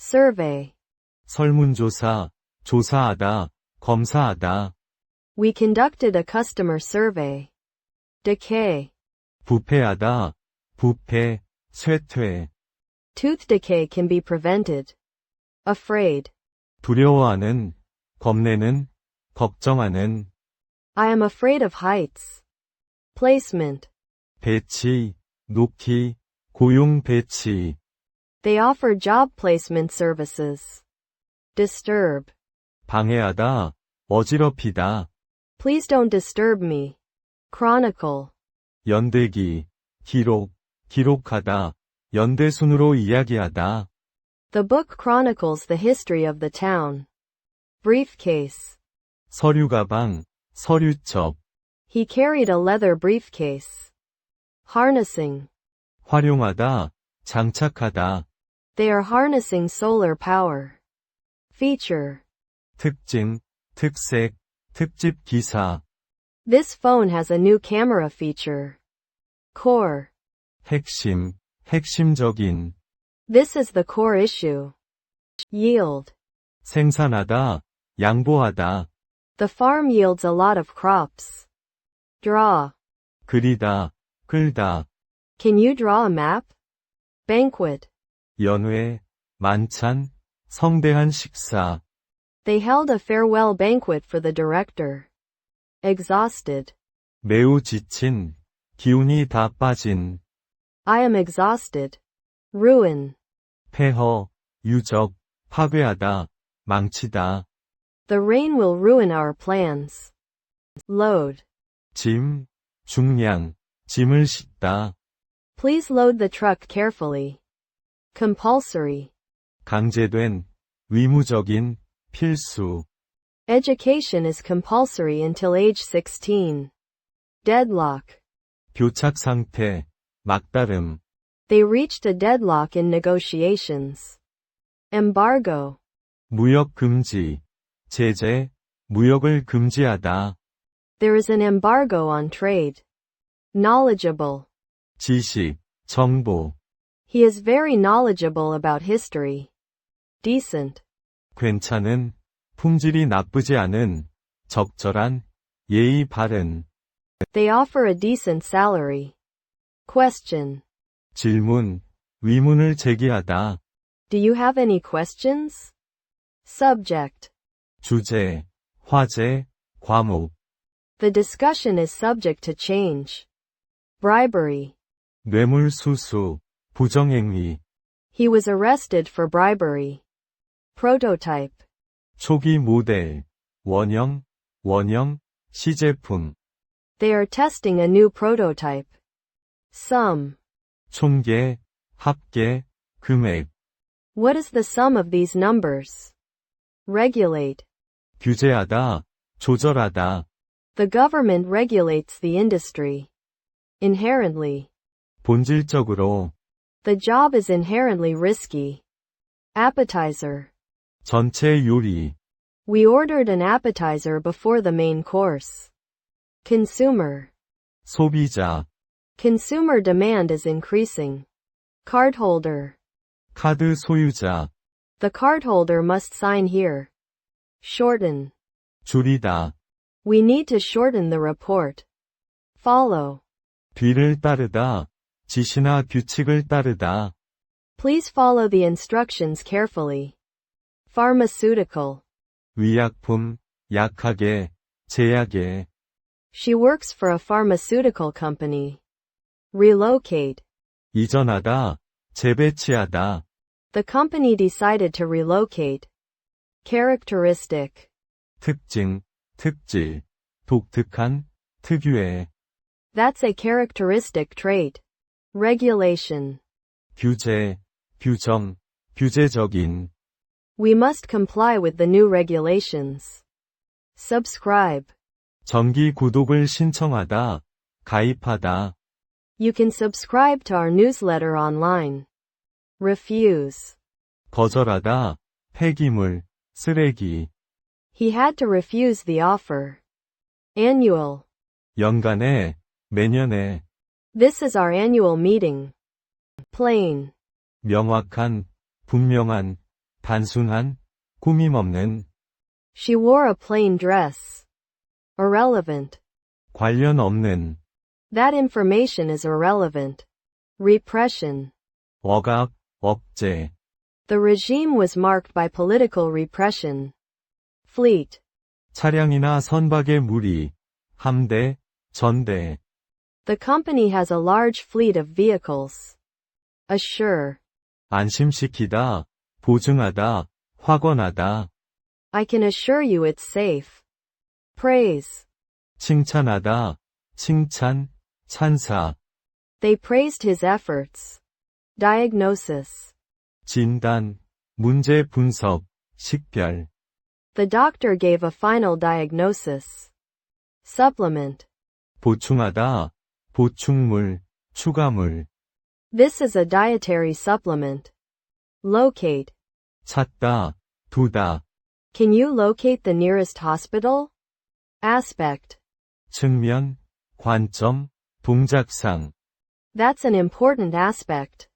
survey. 설문조사, 조사하다, 검사하다, We conducted a customer survey. Decay. 부패하다, 부패, 쇠퇴, Tooth decay can be prevented. Afraid. 두려워하는, 겁내는, 걱정하는, I am afraid of heights. Placement. 배치, 놓기, 고용 배치, They offer job placement services. Disturb. 방해하다, 어지럽히다, Please don't disturb me. Chronicle. 연대기, 기록, 기록하다, 연대순으로 이야기하다, The book chronicles the history of the town. Briefcase. 서류 가방, 서류첩, He carried a leather briefcase. Harnessing. 활용하다, 장착하다, They are harnessing solar power. Feature. 특징, 특색, 특집 기사, This phone has a new camera feature. Core. 핵심, 핵심적인, This is the core issue. Yield. 생산하다, 양보하다, The farm yields a lot of crops. Draw. 그리다, 끌다, Can you draw a map? Banquet. 연회, 만찬, 성대한 식사, They held a farewell banquet for the director. Exhausted. 매우 지친, 기운이 다 빠진, I am exhausted. Ruin. 폐허, 유적, 파괴하다, 망치다, The rain will ruin our plans. Load. 짐, 중량, 짐을 싣다, Please load the truck carefully. Compulsory. 강제된, 의무적인, 필수, Education is compulsory until age 16. Deadlock. 교착 상태, 막다름, They reached a deadlock in negotiations. Embargo. 무역 금지, 제재, 무역을 금지하다, There is an embargo on trade. Knowledgeable. 지식, 정보, He is very knowledgeable about history. Decent. 괜찮은, 품질이 나쁘지 않은, 적절한, 예의 바른, They offer a decent salary. Question. 질문, 위문을 제기하다, Do you have any questions? Subject. 주제, 화제, 과목, The discussion is subject to change. Bribery. 뇌물수수, 부정행위, He was arrested for bribery. Prototype. 초기 모델, 원형, 원형, 시제품, They are testing a new prototype. Sum. 총계, 합계, 금액, What is the sum of these numbers? Regulate. 규제하다, 조절하다, The government regulates the industry. Inherently. 본질적으로, The job is inherently risky. Appetizer. 전체 요리, We ordered an appetizer before the main course. Consumer. 소비자, Consumer demand is increasing. Cardholder. 카드 소유자, The cardholder must sign here. Shorten. 줄이다, We need to shorten the report. Follow. 뒤를 따르다, 지시나 규칙을 따르다, Please follow the instructions carefully. Pharmaceutical. 위약품, 약하게, 제약에, She works for a pharmaceutical company. Relocate. 이전하다, 재배치하다, The company decided to relocate. Characteristic. 특징, 특질, 독특한, 특유의, That's a characteristic trait. Regulation. 규제, 규정, 규제적인, We must comply with the new regulations. Subscribe. 정기 구독을 신청하다, 가입하다, You can subscribe to our newsletter online. Refuse. 거절하다, 폐기물, 쓰레기, He had to refuse the offer. Annual. 연간에, 매년에, This is our annual meeting. Plain. 명확한, 분명한, 단순한, 꾸밈없는, She wore a plain dress. Irrelevant. 관련 없는, That information is irrelevant. Repression. 억압, 억제, The regime was marked by political repression. Fleet. 차량이나 선박의 무리, 함대, 전대, The company has a large fleet of vehicles. Assure. 안심시키다, 보증하다, 확언하다, I can assure you it's safe. Praise. 칭찬하다, 칭찬, 찬사, They praised his efforts. Diagnosis. 진단, 문제 분석, 식별, The doctor gave a final diagnosis. Supplement. 보충하다, 보충물, 추가물, This is a dietary supplement. Locate. 찾다, 두다, Can you locate the nearest hospital? Aspect. 측면, 관점, 동작상, That's an important aspect.